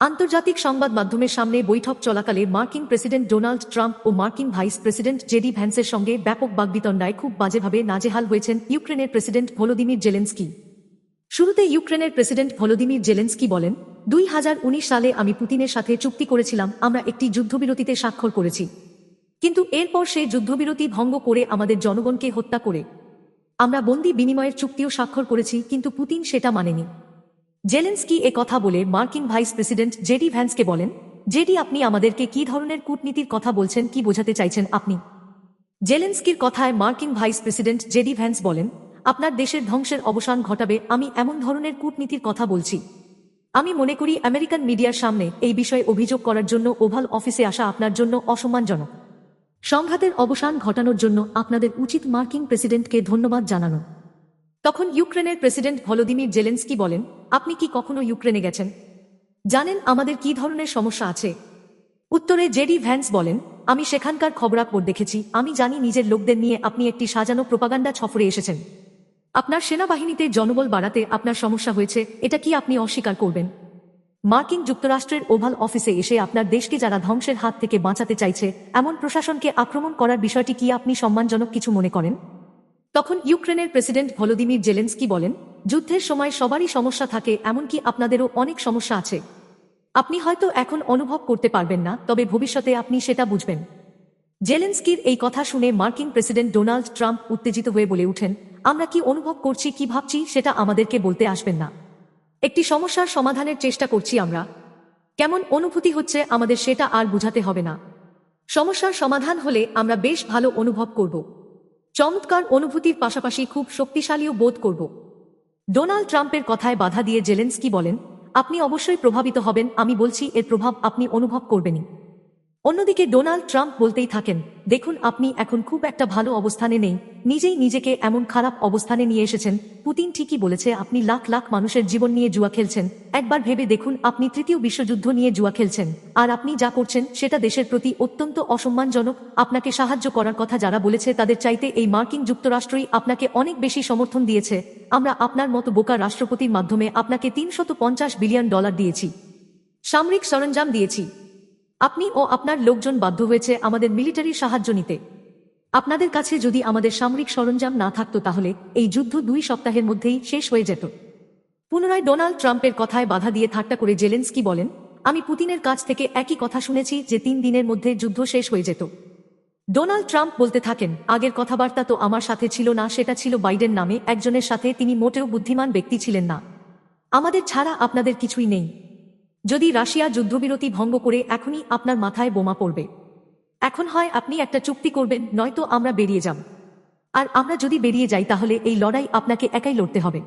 আন্তর্জাতিক সংবাদ মাধ্যমের সামনে বৈঠক চলাকালে মার্কিন প্রেসিডেন্ট ডোনাল্ড ট্রাম্প ও মার্কিন ভাইস প্রেসিডেন্ট জেডি ভ্যান্সের সঙ্গে ব্যাপক বাগবিতণ্ডায় খুব বাজেভাবে নাজেহাল হয়েছেন ইউক্রেনের প্রেসিডেন্ট ভলোদিমির জেলেন্সকি। শুরুতে ইউক্রেনের প্রেসিডেন্ট ভলোদিমির জেলেন্সকি বলেন, দুই হাজার উনিশ সালে আমি পুতিনের সাথে চুক্তি করেছিলাম, আমরা একটি যুদ্ধবিরতিতে স্বাক্ষর করেছি। কিন্তু এরপর সে যুদ্ধবিরতি ভঙ্গ করে আমাদের জনগণকে হত্যা করে। আমরা বন্দি বিনিময়ের চুক্তিও স্বাক্ষর করেছি, কিন্তু পুতিন সেটা মানেনি। জেলেন্সকি এ কথা বলে মার্কিন ভাইস প্রেসিডেন্ট জেডি ভ্যান্সকে বলেন, জেডি, আপনি আমাদেরকে কি ধরনের কূটনীতির কথা বলছেন, কি বোঝাতে চাইছেন আপনি? জেলেন্সকির কথায় মার্কিন ভাইস প্রেসিডেন্ট জেডি ভ্যান্স বলেন, আপনার দেশের ধ্বংসের অবসান ঘটাবে, আমি এমন ধরনের কূটনীতির কথা বলছি। আমি মনে করি আমেরিকান মিডিয়ার সামনে এই বিষয়ে অভিযোগ করার জন্য ওভাল অফিসে আসা আপনার জন্য অসম্মানজনক। সংঘাতের অবসান ঘটানোর জন্য আপনাদের উচিত মার্কিন প্রেসিডেন্টকে ধন্যবাদ জানানো। তখন ইউক্রেনের প্রেসিডেন্ট ভলোদিমির জেলেন্সকি বলেন, আপনি কি কখনো ইউক্রেনে গেছেন? জানেন আমাদের কি ধরনের সমস্যা আছে? উত্তরে জেডি ভ্যান্স বলেন, আমি সেখানকার খবরাখবর দেখেছি। আমি জানি নিজের লোকদের নিয়ে আপনি একটি সাজানো প্রপাগান্ডা ছফরে এসেছেন। আপনার সেনাবাহিনীতে জনবল বাড়াতে আপনার সমস্যা হয়েছে, এটা কি আপনি অস্বীকার করবেন? মার্কিন যুক্তরাষ্ট্রের ওভাল অফিসে এসে আপনার দেশকে যারা ধ্বংসের হাত থেকে বাঁচাতে চাইছে, এমন প্রশাসনকে আক্রমণ করার বিষয়টি কি আপনি সম্মানজনক কিছু মনে করেন? তখন ইউক্রেনের প্রেসিডেন্ট ভলোদিমির জেলেন্সকি বলেন, যুদ্ধের সময় সবারই সমস্যা থাকে, এমনকি আপনাদেরও অনেক সমস্যা আছে। আপনি হয়তো এখন অনুভব করতে পারবেন না, তবে ভবিষ্যতে আপনি সেটা বুঝবেন। জেলেন্সকির এই কথা শুনে মার্কিন প্রেসিডেন্ট ডোনাল্ড ট্রাম্প উত্তেজিত হয়ে বলে উঠেন, আমরা কি অনুভব করছি, কি ভাবছি, সেটা আমাদেরকে বলতে আসবেন না। একটি সমস্যার সমাধানের চেষ্টা করছি আমরা। কেমন অনুভূতি হচ্ছে আমাদের সেটা আর বুঝাতে হবে না। সমস্যার সমাধান হলে আমরা বেশ ভালো অনুভব করব। চমৎকার অনুভূতির পাশাপাশি খুব শক্তিশালীও বোধ করব। ডোনাল্ড ট্রাম্পের কথায় বাধা দিয়ে জেলেন্সকি বলেন, আপনি অবশ্যই প্রভাবিত হবেন, আমি বলছি, এর প্রভাব আপনি অনুভব করবেনই। অন্যদিকে ডোনাল্ড ট্রাম্প বলতেই থাকেন, দেখুন, আপনি এখন খুব একটা ভালো অবস্থানে নেই। নিজেই নিজেকে এমন খারাপ অবস্থানে নিয়ে এসেছেন। পুতিন ঠিকই বলেছে, আপনি লাখ লাখ মানুষের জীবন নিয়ে জুয়া খেলছেন। একবার ভেবে দেখুন, আপনি তৃতীয় বিশ্বযুদ্ধ নিয়ে জুয়া খেলছেন। আর আপনি যা করছেন, সেটা দেশের প্রতি অত্যন্ত অসম্মানজনক। আপনাকে সাহায্য করার কথা যারা বলেছে, তাদের চাইতে এই মার্কিন যুক্তরাষ্ট্রই আপনাকে অনেক বেশি সমর্থন দিয়েছে। আমরা আপনার মতো বোকা রাষ্ট্রপতির মাধ্যমে আপনাকে তিনশত বিলিয়ন ডলার দিয়েছি। সামরিক সরঞ্জাম দিয়েছি। আপনি ও আপনার লোকজন বাধ্য হয়েছে আমাদের মিলিটারি সাহায্য নিতে। আপনাদের কাছে যদি আমাদের সামরিক সরঞ্জাম না থাকত তাহলে এই যুদ্ধ দুই সপ্তাহের মধ্যেই শেষ হয়ে যেত। পুনরায় ডোনাল্ড ট্রাম্পের কথায় বাধা দিয়ে ঠাট্টা করে জেলেন্সকি বলেন, আমি পুতিনের কাছ থেকে একই কথা শুনেছি যে তিন দিনের মধ্যে যুদ্ধ শেষ হয়ে যেত। ডোনাল্ড ট্রাম্প বলতে থাকেন, আগের কথাবার্তা তো আমার সাথে ছিল না, সেটা ছিল বাইডেন নামে একজনের সাথে তিনি মোটেও বুদ্ধিমান ব্যক্তি ছিলেন না। আমাদের ছাড়া আপনাদের কিছুই নেই। যদি রাশিয়া যুদ্ধবিরতি ভঙ্গ করে এখনই আপনার মাথায় বোমা পড়বে। এখন হয় আপনি একটা চুক্তি করবেন, নয়তো আমরা বেরিয়ে যাব। আর আমরা যদি বেরিয়ে যাই তাহলে এই লড়াই আপনাকে একাই লড়তে হবে।